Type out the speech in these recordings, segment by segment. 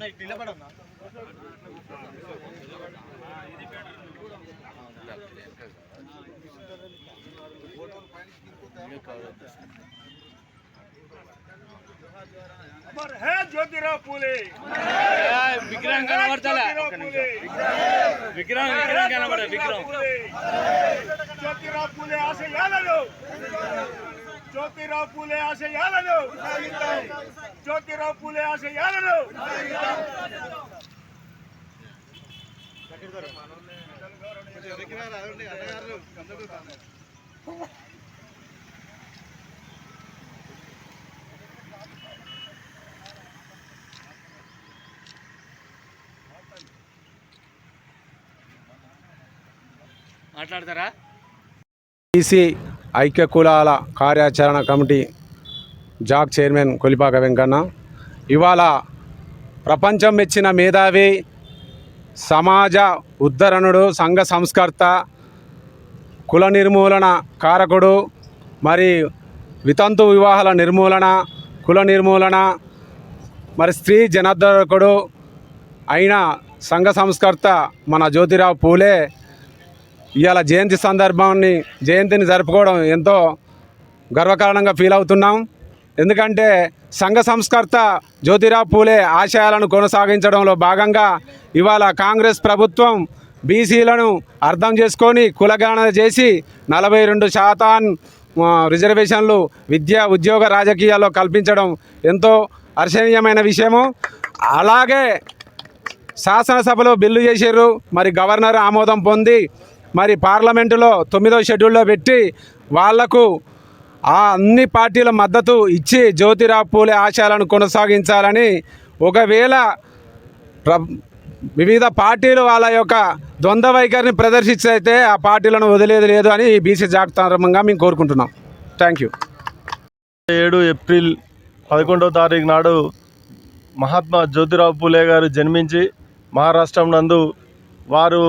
అన్న ఇటు నిలబడన్నా జ్యోతిరావు పూలే. విగ్రహం కనబడతా విగ్రహం విగ్రహం కనబడ విగ్రహం. జ్యోతిరావు పూలే ఆశయాలను. జ్యోతిరావు పూలే ఆశయాలను. జ్యోతిరావు పూలే ఆశయాలను. మాట్లాడతారా? బీసీ ఐక్య కులాల కార్యాచరణ committee JAC chairman Kolipaka Venkanna. ఇవాళ ప్రపంచం మెచ్చిన మేధావి సమాజ ఉద్ధరణుడు సంఘ సంస్కర్త కుల నిర్మూలన కారకుడు మరి వితంతు వివాహాల నిర్మూలన కుల నిర్మూలన మరి స్త్రీ జనోద్ధరకుడు అయిన సంఘ సంస్కర్త మన జ్యోతిరావు పూలే ఇవాళ జయంతి సందర్భాన్ని జయంతిని జరుపుకోవడం ఎంతో గర్వకారణంగా ఫీల్ అవుతున్నాం. ఎందుకంటే సంఘ సంస్కర్త జ్యోతిరావు పూలే ఆశయాలను కొనసాగించడంలో భాగంగా ఇవాళ కాంగ్రెస్ ప్రభుత్వం బీసీలను అర్థం చేసుకొని కులగణన చేసి నలభై రెండు శాతం రిజర్వేషన్లు విద్య ఉద్యోగ రాజకీయాల్లో కల్పించడం ఎంతో హర్షణీయమైన విషయము. అలాగే శాసనసభలో బిల్లు చేశారు మరి గవర్నర్ ఆమోదం పొంది మరి పార్లమెంటులో తొమ్మిదో షెడ్యూల్లో పెట్టి వాళ్ళకు ఆ అన్ని పార్టీల మద్దతు ఇచ్చి జ్యోతిరావు పూలే ఆశయాలను కొనసాగించాలని ఒకవేళ ప్ర వివిధ పార్టీలు వాళ్ళ యొక్క ద్వంద్వ వైఖరిని ప్రదర్శించైతే ఆ పార్టీలను వదిలేది లేదు అని ఈ బీసీ జాగ్రత్తగా మేము కోరుకుంటున్నాం. థ్యాంక్ యూ ఏడు ఏప్రిల్ పదకొండవ తారీఖు నాడు మహాత్మా జ్యోతిరావు పూలే గారు జన్మించి మహారాష్ట్రం నందు వారు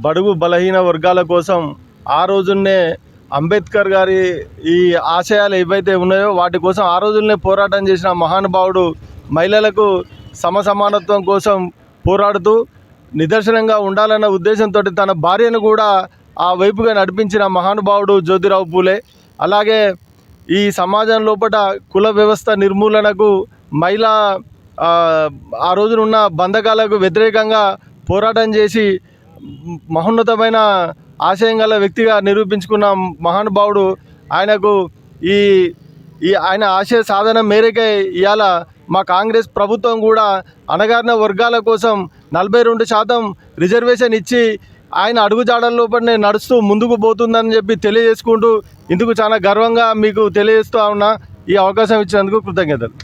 బడుగు బలహీన వర్గాల కోసం ఆ రోజున్నే అంబేద్కర్ గారి ఈ ఆశయాలు ఏవైతే ఉన్నాయో వాటి కోసం ఆ రోజుల్నే పోరాటం చేసిన మహానుభావుడు మహిళలకు సమసమానత్వం కోసం పోరాడుతూ నిదర్శనంగా ఉండాలన్న ఉద్దేశంతో తన భార్యను కూడా ఆ వైపుగా నడిపించిన మహానుభావుడు జ్యోతిరావు పూలే. అలాగే ఈ సమాజం లోపల కుల వ్యవస్థ నిర్మూలనకు మహిళ ఆ, రోజున ఉన్న బంధకాలకు వ్యతిరేకంగా పోరాటం చేసి మహోన్నతమైన ఆశయం గల వ్యక్తిగా నిరూపించుకున్న మహానుభావుడు ఆయనకు ఈ ఈ ఆయన ఆశయ సాధన మేరకే ఇవాళ మా కాంగ్రెస్ ప్రభుత్వం కూడా అణగారిన వర్గాల కోసం నలభై రెండు శాతం రిజర్వేషన్ ఇచ్చి ఆయన అడుగుజాడల లోపలనే నడుస్తూ ముందుకు పోతుందని చెప్పి తెలియజేసుకుంటూ ఇందుకు చాలా గర్వంగా మీకు తెలియజేస్తూ ఉన్నా ఈ అవకాశం ఇచ్చినందుకు కృతజ్ఞతలు.